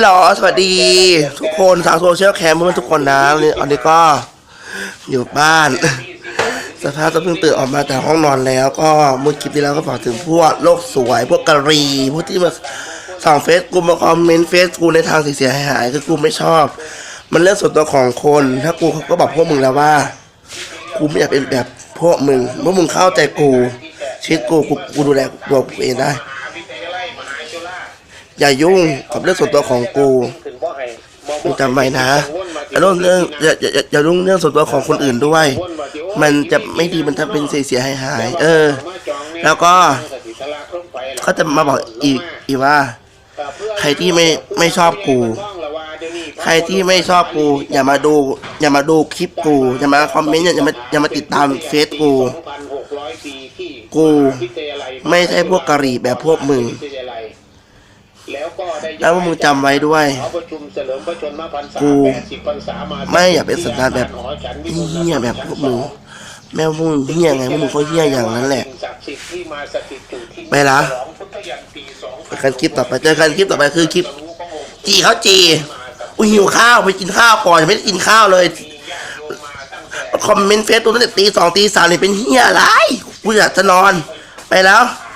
หรอสวัสดีทุกคนชาวโซเชียลแคมเพื่อนทุกคนนะวันนี้อันนี้ก็อยู่บ้าน สภาพก็เพิ่งตื่นออกมาจากห้องนอนแล้ว ก็เมื่อคลิปที่แล้วก็บอกถึงพวกโลกสวย พวกกะรี พวกที่มาส่องเฟซกูมาคอมเมนต์เฟซกูในทางเสียหายคือกูไม่ชอบ มันเรื่องส่วนตัวของคน ถ้ากูเขาก็บอกพวกมึงแล้วว่ากูไม่อยากเป็นแบบพวกมึงพวกมึงเข้าใจกูชีวิตกูกูกูดูแลตัวกูเองได้ อย่ายุ่งกับเรื่องส่วนตัวของกูมึงจำไว้นะอย่ารุ่งเรื่องอย่าอย่าอย่ารุ่งเรื่องส่วนตัวของคนอื่นด้วย มันจะไม่ดีมันจะเป็นเสียเสียหายหายเออ แล้วก็เขาจะมาบอกอีกอีกว่า ใครที่ไม่ไม่ชอบกู ใครที่ไม่ชอบกู อย่ามาดู อย่ามาดูคลิปกู อย่ามาคอมเมนต์อย่ามาอย่ามาติดตามเฟซกู กู ไม่ใช่พวกกะหรี่แบบพวกมึง แล้วพวกมึงจำไว้ด้วยกูไม่อยากเป็นสันดานแบบเหี้ยแบบพวกมึงแม่ว่าพวกมึงเหี้ยไงพวกมึงก็เหี้ยอย่างนั้นแหละไปละไปกันคลิปต่อไปเจอกันคลิปต่อไปคือคลิปจีเขาจีอุ้ยหิวข้าวไปกินข้าวก่อนยังไม่ได้กินข้าวเลยคอมเมนต์เฟซตัวตั้งแต่ตีสองตีสามเลยเป็นเฮียอะไรกูอยากจะนอน ไปแล้วเ